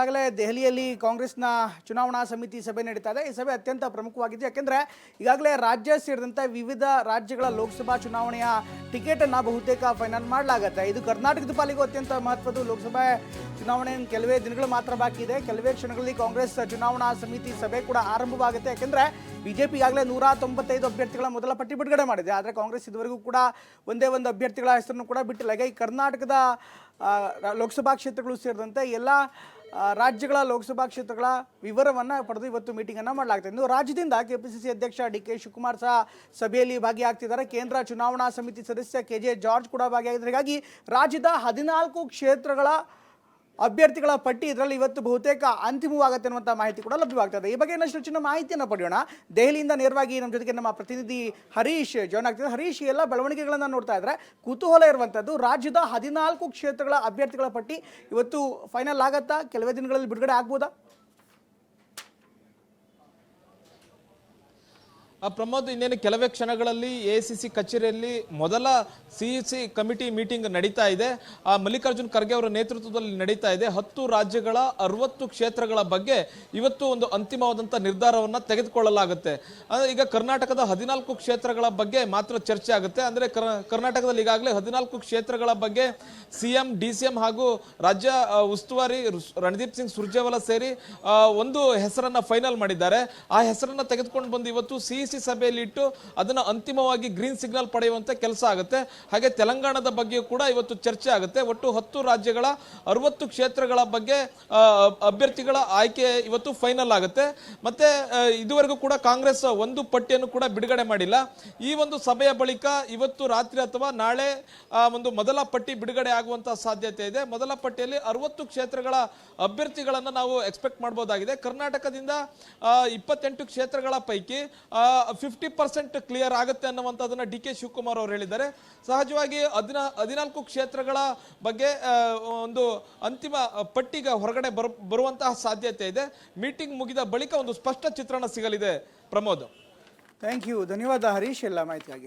ಈಗಾಗಲೇ ದೆಹಲಿಯಲ್ಲಿ ಕಾಂಗ್ರೆಸ್ನ ಚುನಾವಣಾ ಸಮಿತಿ ಸಭೆ ನಡೀತಾ ಇದೆ. ಈ ಸಭೆ ಅತ್ಯಂತ ಪ್ರಮುಖವಾಗಿದೆ. ಯಾಕೆಂದ್ರೆ ಈಗಾಗಲೇ ರಾಜ್ಯ ಸೇರಿದಂತೆ ವಿವಿಧ ರಾಜ್ಯಗಳ ಲೋಕಸಭಾ ಚುನಾವಣೆಯ ಟಿಕೆಟ್ ಅನ್ನ ಬಹುತೇಕ ಫೈನಲ್ ಮಾಡಲಾಗುತ್ತೆ. ಇದು ಕರ್ನಾಟಕದ ಪಾಲಿಗೂ ಅತ್ಯಂತ ಮಹತ್ವದ ಲೋಕಸಭಾ ಚುನಾವಣೆ ಕೆಲವೇ ದಿನಗಳು ಮಾತ್ರ ಬಾಕಿ ಇದೆ. ಕೆಲವೇ ಕ್ಷಣಗಳಲ್ಲಿ ಕಾಂಗ್ರೆಸ್ ಚುನಾವಣಾ ಸಮಿತಿ ಸಭೆ ಕೂಡ ಆರಂಭವಾಗುತ್ತೆ. ಯಾಕೆಂದ್ರೆ ಬಿಜೆಪಿ ಈಗಾಗಲೇ ನೂರ ತೊಂಬತ್ತೈದು ಅಭ್ಯರ್ಥಿಗಳ ಮೊದಲ ಪಟ್ಟಿ ಬಿಡುಗಡೆ ಮಾಡಿದೆ. ಆದರೆ ಕಾಂಗ್ರೆಸ್ ಇದುವರೆಗೂ ಕೂಡ ಒಂದೇ ಒಂದು ಅಭ್ಯರ್ಥಿಗಳ ಹೆಸರನ್ನು ಕೂಡ ಬಿಟ್ಟಿಲ್ಲ. ಹೀಗಾಗಿ ಕರ್ನಾಟಕದ ಲೋಕಸಭಾ ಕ್ಷೇತ್ರಗಳು ಸೇರಿದಂತೆ ಎಲ್ಲ ರಾಜ್ಯಗಳ ಲೋಕಸಭಾ ಕ್ಷೇತ್ರಗಳ ವಿವರವನ್ನು ಪಡೆದು ಇವತ್ತು ಮೀಟಿಂಗನ್ನು ಮಾಡಲಾಗ್ತದೆ. ಇನ್ನು ರಾಜ್ಯದಿಂದ ಕೆಪಿಸಿಸಿ ಅಧ್ಯಕ್ಷ ಡಿ ಕೆ ಶಿವಕುಮಾರ್ ಸಹ ಸಭೆಯಲ್ಲಿ ಭಾಗಿಯಾಗ್ತಿದ್ದಾರೆ. ಕೇಂದ್ರ ಚುನಾವಣಾ ಸಮಿತಿ ಸದಸ್ಯ ಕೆ ಜೆ ಜಾರ್ಜ್ ಕೂಡ ಭಾಗಿಯಾಗಿದ್ದಾರೆ. ಹೀಗಾಗಿ ರಾಜ್ಯದ ಹದಿನಾಲ್ಕು ಕ್ಷೇತ್ರಗಳ ಅಭ್ಯರ್ಥಿಗಳ ಪಟ್ಟಿ ಇದರಲ್ಲಿ ಇವತ್ತು ಬಹುತೇಕ ಅಂತಿಮವಾಗುತ್ತೆ ಅನ್ನುವಂಥ ಮಾಹಿತಿ ಕೂಡ ಲಭ್ಯವಾಗ್ತದೆ. ಈ ಬಗ್ಗೆ ಇನ್ನಷ್ಟು ಹೆಚ್ಚಿನ ಮಾಹಿತಿಯನ್ನು ಪಡೆಯೋಣ. ದೆಹಲಿಯಿಂದ ನೇರವಾಗಿ ನಮ್ಮ ಜೊತೆಗೆ ನಮ್ಮ ಪ್ರತಿನಿಧಿ ಹರೀಶ್ ಜಾಯ್ನ್ ಆಗ್ತಿದ್ದಾರೆ. ಹರೀಶ್ ಎಲ್ಲ ಬೆಳವಣಿಗೆಗಳನ್ನು ನೋಡ್ತಾ ಇದ್ರೆ ಕುತೂಹಲ ಇರುವಂಥದ್ದು ರಾಜ್ಯದ ಹದಿನಾಲ್ಕು ಕ್ಷೇತ್ರಗಳ ಅಭ್ಯರ್ಥಿಗಳ ಪಟ್ಟಿ ಇವತ್ತು ಫೈನಲ್ ಆಗತ್ತಾ? ಕೆಲವೇ ದಿನಗಳಲ್ಲಿ ಬಿಡುಗಡೆ ಆಗ್ಬೋದಾ? ಪ್ರಮೋದ್ ಇನ್ನೇನು ಕೆಲವೇ ಕ್ಷಣಗಳಲ್ಲಿ ಎ ಸಿ ಸಿ ಕಚೇರಿಯಲ್ಲಿ ಮೊದಲ ಸಿ ಸಿ ಕಮಿಟಿ ಮೀಟಿಂಗ್ ನಡೀತಾ ಇದೆ. ಆ ಮಲ್ಲಿಕಾರ್ಜುನ್ ಖರ್ಗೆ ಅವರ ನೇತೃತ್ವದಲ್ಲಿ ನಡೀತಾ ಇದೆ. ಹತ್ತು ರಾಜ್ಯಗಳ ಅರವತ್ತು ಕ್ಷೇತ್ರಗಳ ಬಗ್ಗೆ ಇವತ್ತು ಒಂದು ಅಂತಿಮವಾದಂಥ ನಿರ್ಧಾರವನ್ನು ತೆಗೆದುಕೊಳ್ಳಲಾಗುತ್ತೆ. ಈಗ ಕರ್ನಾಟಕದ ಹದಿನಾಲ್ಕು ಕ್ಷೇತ್ರಗಳ ಬಗ್ಗೆ ಮಾತ್ರ ಚರ್ಚೆ ಆಗುತ್ತೆ. ಅಂದರೆ ಕರ್- ಕರ್ನಾಟಕದಲ್ಲಿ ಈಗಾಗಲೇ ಹದಿನಾಲ್ಕು ಕ್ಷೇತ್ರಗಳ ಬಗ್ಗೆ C M, D C M ಹಾಗೂ ರಾಜ್ಯ ಉಸ್ತುವಾರಿ ರಣದೀಪ್ ಸಿಂಗ್ ಸುರ್ಜೇವಾಲಾ ಸೇರಿ ಒಂದು ಹೆಸರನ್ನು ಫೈನಲ್ ಮಾಡಿದ್ದಾರೆ. ಆ ಹೆಸರನ್ನು ತೆಗೆದುಕೊಂಡು ಬಂದು ಇವತ್ತು ಸಿ ಸಿ ಸಭೆಯಲ್ಲಿ ಇಟ್ಟು ಅದನ್ನ ಅಂತಿಮವಾಗಿ ಗ್ರೀನ್ ಸಿಗ್ನಲ್ ಪಡೆಯುವಂತ ಕೆಲಸ ಆಗುತ್ತೆ. ಹಾಗೆ ತೆಲಂಗಾಣದ ಬಗ್ಗೆಯೂ ಕೂಡ ಇವತ್ತು ಚರ್ಚೆ ಆಗುತ್ತೆ. ಒಟ್ಟು ಹತ್ತು ರಾಜ್ಯಗಳ ಅರವತ್ತು ಕ್ಷೇತ್ರಗಳ ಬಗ್ಗೆ ಅಭ್ಯರ್ಥಿಗಳ ಆಯ್ಕೆ ಇವತ್ತು ಫೈನಲ್ ಆಗುತ್ತೆ. ಮತ್ತೆ ಇದುವರೆಗೂ ಕೂಡ ಕಾಂಗ್ರೆಸ್ ಒಂದು ಪಟ್ಟಿಯನ್ನು ಕೂಡ ಬಿಡುಗಡೆ ಮಾಡಿಲ್ಲ. ಈ ಒಂದು ಸಭೆಯ ಬಳಿಕ ಇವತ್ತು ರಾತ್ರಿ ಅಥವಾ ನಾಳೆ ಒಂದು ಮೊದಲ ಪಟ್ಟಿ ಬಿಡುಗಡೆ ಆಗುವಂತಹ ಸಾಧ್ಯತೆ ಇದೆ. ಮೊದಲ ಪಟ್ಟಿಯಲ್ಲಿ ಅರವತ್ತು ಕ್ಷೇತ್ರಗಳ ಅಭ್ಯರ್ಥಿಗಳನ್ನು ನಾವು ಎಕ್ಸ್ಪೆಕ್ಟ್ ಮಾಡಬಹುದಾಗಿದೆ ಕರ್ನಾಟಕದಿಂದ ಇಪ್ಪತ್ತೆಂಟು ಕ್ಷೇತ್ರಗಳ ಪೈಕಿ ಫಿಫ್ಟಿ ಪರ್ಸೆಂಟ್ ಕ್ಲಿಯರ್ ಆಗುತ್ತೆ ಅನ್ನುವಂಥದ್ದನ್ನು ಡಿ ಕೆ ಶಿವಕುಮಾರ್ ಅವರು ಹೇಳಿದ್ದಾರೆ. ಸಹಜವಾಗಿ ಹದಿನಾ, ಹದಿನಾಲ್ಕು ಕ್ಷೇತ್ರಗಳ ಬಗ್ಗೆ ಒಂದು ಅಂತಿಮ ಪಟ್ಟಿಗೆ ಹೊರಗಡೆ ಬರು, ಬರುವಂತಹ ಸಾಧ್ಯತೆ ಇದೆ. ಮೀಟಿಂಗ್ ಮುಗಿದ ಬಳಿಕ ಒಂದು ಸ್ಪಷ್ಟ ಚಿತ್ರಣ ಸಿಗಲಿದೆ. ಪ್ರಮೋದ್. ಥ್ಯಾಂಕ್ ಯು ಧನ್ಯವಾದ ಹರೀಶ್ ಎಲ್ಲ ಮಾಹಿತಿಯಾಗಿ